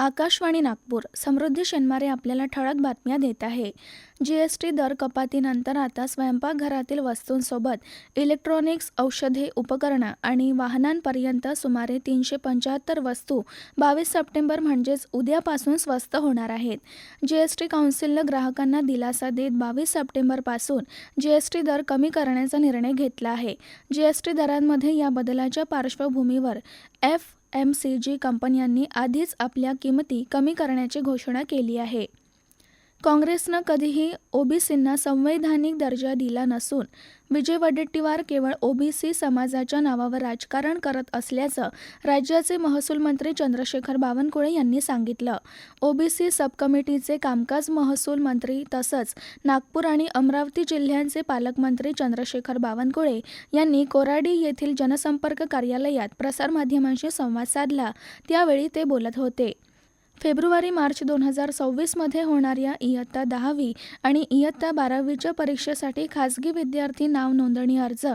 आकाशवाणी नागपूर समृद्धी शेनमारे आपल्याला ठळक बातम्या देत आहे. जी एस टी दर कपातीनंतर आता स्वयंपाकघरातील वस्तूंसोबत इलेक्ट्रॉनिक्स औषधे उपकरणं आणि वाहनांपर्यंत सुमारे तीनशे पंच्याहत्तर वस्तू बावीस सप्टेंबर म्हणजेच उद्यापासून स्वस्त होणार आहेत. जी एस टी काउन्सिलनं ग्राहकांना दिलासा देत बावीस सप्टेंबरपासून जी एस टी दर कमी करण्याचा निर्णय घेतला आहे. जी एस टी दरांमध्ये या बदलाच्या पार्श्वभूमीवर एफ एम सी जी कंपन्यांनी आधीच आपल्या किंमती कमी करण्याची घोषणा केली आहे. काँग्रेसनं कधीही ओबीसींना संवैधानिक दर्जा दिला नसून विजय वडेट्टीवार केवळ ओबीसी समाजाच्या नावावर राजकारण करत असल्याचं राज्याचे महसूल मंत्री चंद्रशेखर बावनकुळे यांनी सांगितलं. ओबीसी सबकमिटीचे कामकाज महसूल मंत्री तसंच नागपूर आणि अमरावती जिल्ह्यांचे पालकमंत्री चंद्रशेखर बावनकुळे यांनी कोराडी येथील जनसंपर्क कार्यालयात प्रसारमाध्यमांशी संवाद साधला. त्यावेळी ते बोलत होते. फेब्रुवारी मार्च दोन हजार सव्वीसमध्ये होणाऱ्या इयत्ता दहावी आणि इयत्ता बारावीच्या परीक्षेसाठी खासगी विद्यार्थी नाव नोंदणी अर्ज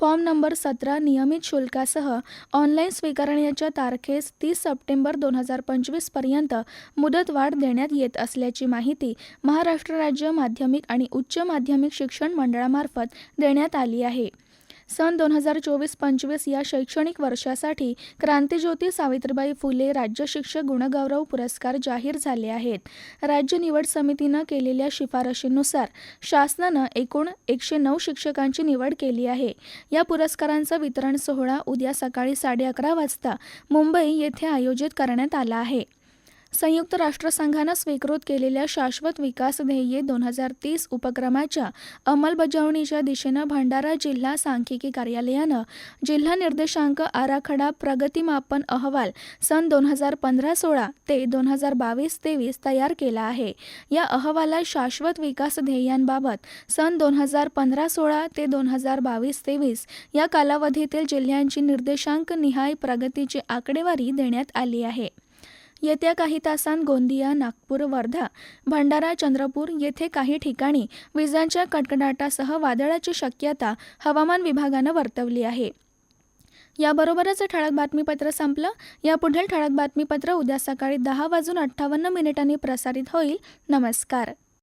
फॉर्म नंबर सतरा नियमित शुल्कासह ऑनलाईन स्वीकारण्याच्या तारखेस तीस सप्टेंबर दोन हजार पंचवीसपर्यंत मुदतवाढ देण्यात येत असल्याची माहिती महाराष्ट्र राज्य माध्यमिक आणि उच्च माध्यमिक शिक्षण मंडळामार्फत देण्यात आली आहे. सन दोन हजार चोवीस पंचवीस या शैक्षणिक वर्षासाठी क्रांतीज्योती सावित्रीबाई फुले राज्य शिक्षक गुणगौरव पुरस्कार जाहीर झाले आहेत. राज्य निवड समितीनं केलेल्या शिफारशीनुसार शासनानं एकूण एकशे नऊ शिक्षकांची निवड केली आहे. या पुरस्कारांचा वितरण सोहळा उद्या सकाळी साडे अकरा वाजता मुंबई येथे आयोजित करण्यात आला आहे. संयुक्त राष्ट्रसंघानं स्वीकृत केलेल्या शाश्वत विकास ध्येये दोन हजार तीस उपक्रमाच्या अंमलबजावणीच्या दिशेनं भंडारा जिल्हा सांख्यिकी कार्यालयानं जिल्हा निर्देशांक आराखडा प्रगतीमापन अहवाल सन दोन हजार पंधरा सोळा ते दोन हजार बावीस तेवीस तयार केला आहे. या अहवालात शाश्वत विकास ध्येयांबाबत सन दोन हजार पंधरा सोळा ते दोन हजार बावीस तेवीस या कालावधीतील जिल्ह्यांची निर्देशांक निहाय प्रगतीची आकडेवारी देण्यात आली आहे. येत्या काही तासांत गोंदिया नागपूर वर्धा भंडारा चंद्रपूर येथे काही ठिकाणी विजांच्या कडकडाटासह वादळाची शक्यता हवामान विभागानं वर्तवली आहे. याबरोबरच ठळक बातमीपत्र संपलं. या पुढील ठळक बातमीपत्र उद्या सकाळी दहा वाजून अठ्ठावन्न मिनिटांनी प्रसारित होईल. नमस्कार.